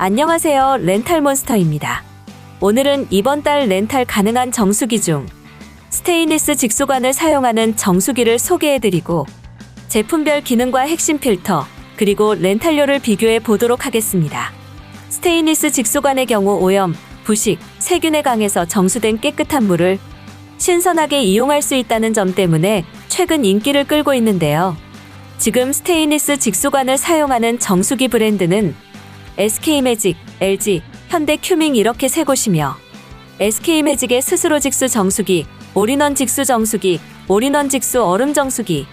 안녕하세요. 렌탈몬스터입니다. 오늘은 이번 달 렌탈 가능한 정수기 중 스테인리스 직수관을 사용하는 정수기를 소개해드리고 제품별 기능과 핵심 필터, 그리고 렌탈료를 비교해 보도록 하겠습니다. 스테인리스 직수관의 경우 오염, 부식, 세균에 강해서 정수된 깨끗한 물을 신선하게 이용할 수 있다는 점 때문에 최근 인기를 끌고 있는데요. 지금 스테인리스 직수관을 사용하는 정수기 브랜드는 SK매직, LG, 현대 큐밍 이렇게 세 곳이며 SK매직의 스스로 직수 정수기, 올인원 직수 정수기, 올인원 직수 얼음 정수기,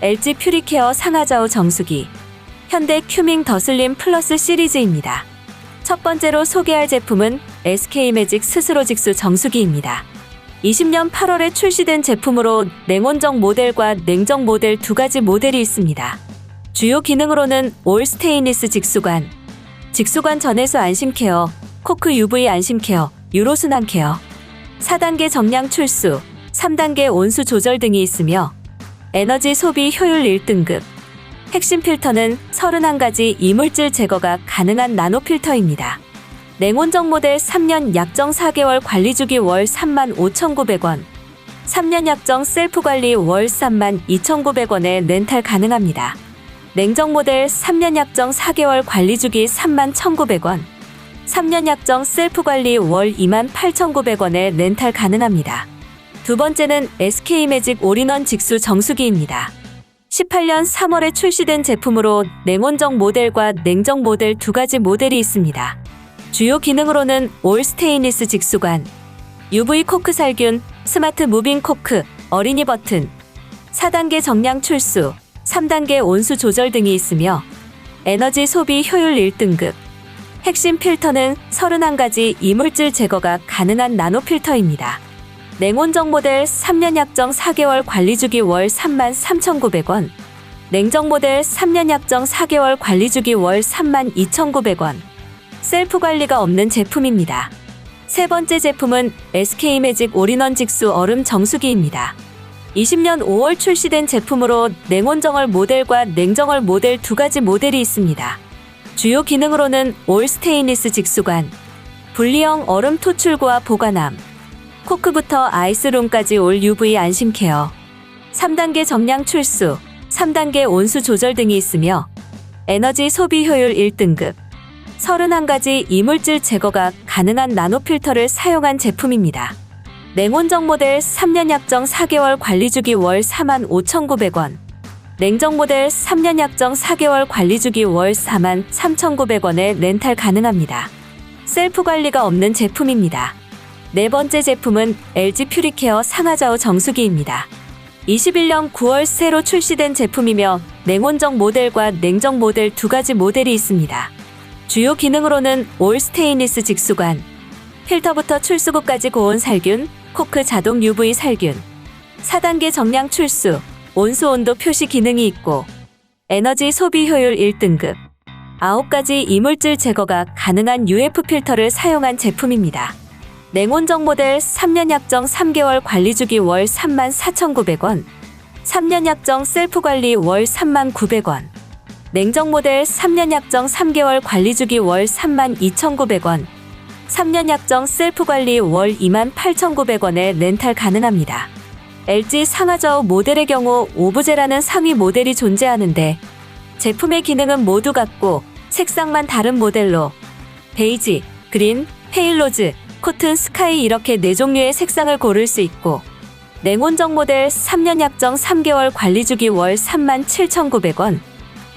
LG 퓨리케어 상하좌우 정수기, 현대 큐밍 더슬림 플러스 시리즈입니다. 첫 번째로 소개할 제품은 SK매직 스스로 직수 정수기입니다. 20년 8월에 출시된 제품으로 냉온정 모델과 냉정 모델 두 가지 모델이 있습니다. 주요 기능으로는 올 스테인리스 직수관, 직수관 전해수 안심케어, 코크 UV 안심케어, 유로순환 케어, 4단계 정량 출수, 3단계 온수 조절 등이 있으며 에너지 소비 효율 1등급, 핵심 필터는 31가지 이물질 제거가 가능한 나노 필터입니다. 냉온정 모델 3년 약정 4개월 관리 주기 월 35,900원, 3년 약정 셀프 관리 월 32,900원에 렌탈 가능합니다. 냉정 모델 3년 약정 4개월 관리 주기 31,900원, 3년 약정 셀프 관리 월 28,900원에 렌탈 가능합니다. 두 번째는 SK매직 올인원 직수 정수기입니다. 18년 3월에 출시된 제품으로 냉온정 모델과 냉정 모델 두 가지 모델이 있습니다. 주요 기능으로는 올 스테인리스 직수관, UV 코크 살균, 스마트 무빙 코크, 어린이 버튼, 4단계 정량 출수, 3단계 온수 조절 등이 있으며 에너지 소비 효율 1등급, 핵심 필터는 31가지 이물질 제거가 가능한 나노 필터입니다. 냉온정 모델 3년 약정 4개월 관리 주기 월 33,900원, 냉정 모델 3년 약정 4개월 관리 주기 월 32,900원, 셀프 관리가 없는 제품입니다. 세 번째 제품은 SK매직 올인원 직수 얼음 정수기입니다. 20년 5월 출시된 제품으로 냉온정얼 모델과 냉정얼 모델 두 가지 모델이 있습니다. 주요 기능으로는 올 스테인리스 직수관, 분리형 얼음 토출구와 보관함, 코크부터 아이스룸까지 올 UV 안심 케어, 3단계 정량 출수, 3단계 온수 조절 등이 있으며 에너지 소비 효율 1등급, 31가지 이물질 제거가 가능한 나노 필터를 사용한 제품입니다. 냉온정 모델 3년 약정 4개월 관리주기 월 45,900원, 냉정 모델 3년 약정 4개월 관리주기 월 43,900원에 렌탈 가능합니다. 셀프 관리가 없는 제품입니다. 네 번째 제품은 LG 퓨리케어 상하좌우 정수기입니다. 21년 9월 새로 출시된 제품이며 냉온정 모델과 냉정 모델 두 가지 모델이 있습니다. 주요 기능으로는 올 스테인리스 직수관, 필터부터 출수구까지 고온 살균, 코크 자동 UV 살균, 4단계 정량 출수, 온수 온도 표시 기능이 있고 에너지 소비 효율 1등급, 9가지 이물질 제거가 가능한 UF 필터를 사용한 제품입니다. 냉온정 모델 3년 약정 3개월 관리 주기 월 34,900원, 3년 약정 셀프 관리 월 39,900원, 냉정 모델 3년 약정 3개월 관리 주기 월 32,900원, 3년 약정 셀프 관리 월 28,900원에 렌탈 가능합니다. LG 상하좌우 모델의 경우 오브제라는 상위 모델이 존재하는데 제품의 기능은 모두 같고 색상만 다른 모델로 베이지, 그린, 페일로즈, 코튼, 스카이 이렇게 네 종류의 색상을 고를 수 있고 냉온정 모델 3년 약정 3개월 관리 주기 월 37,900원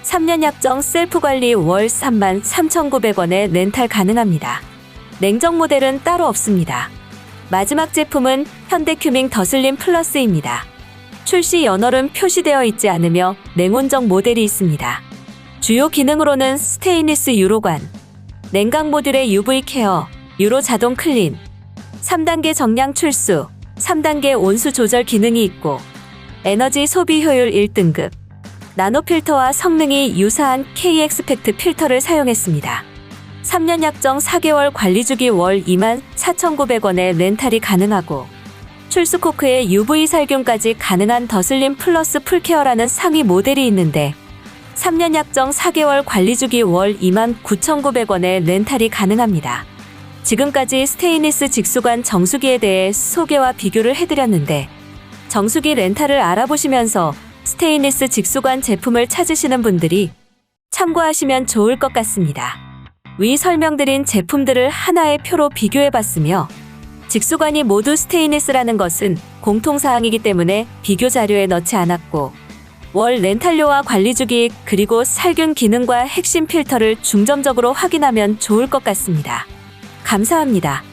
3년 약정 셀프 관리 월 33,900원에 렌탈 가능합니다. 냉정 모델은 따로 없습니다. 마지막 제품은 현대큐밍 더슬림 플러스입니다. 출시 연월은 표시되어 있지 않으며 냉온정 모델이 있습니다. 주요 기능으로는 스테인리스 유로관, 냉각 모듈의 UV 케어, 유로 자동 클린, 3단계 정량 출수, 3단계 온수 조절 기능이 있고 에너지 소비 효율 1등급, 나노 필터와 성능이 유사한 KX팩트 필터를 사용했습니다. 3년 약정 4개월 관리 주기 월 24,900원에 렌탈이 가능하고 출수 코크에 UV 살균까지 가능한 더슬림 플러스 풀케어라는 상위 모델이 있는데 3년 약정 4개월 관리 주기 월 29,900원에 렌탈이 가능합니다. 지금까지 스테인리스 직수관 정수기에 대해 소개와 비교를 해드렸는데 정수기 렌탈을 알아보시면서 스테인리스 직수관 제품을 찾으시는 분들이 참고하시면 좋을 것 같습니다. 위 설명드린 제품들을 하나의 표로 비교해봤으며 직수관이 모두 스테인리스라는 것은 공통사항이기 때문에 비교 자료에 넣지 않았고 월 렌탈료와 관리주기 그리고 살균 기능과 핵심 필터를 중점적으로 확인하면 좋을 것 같습니다. 감사합니다.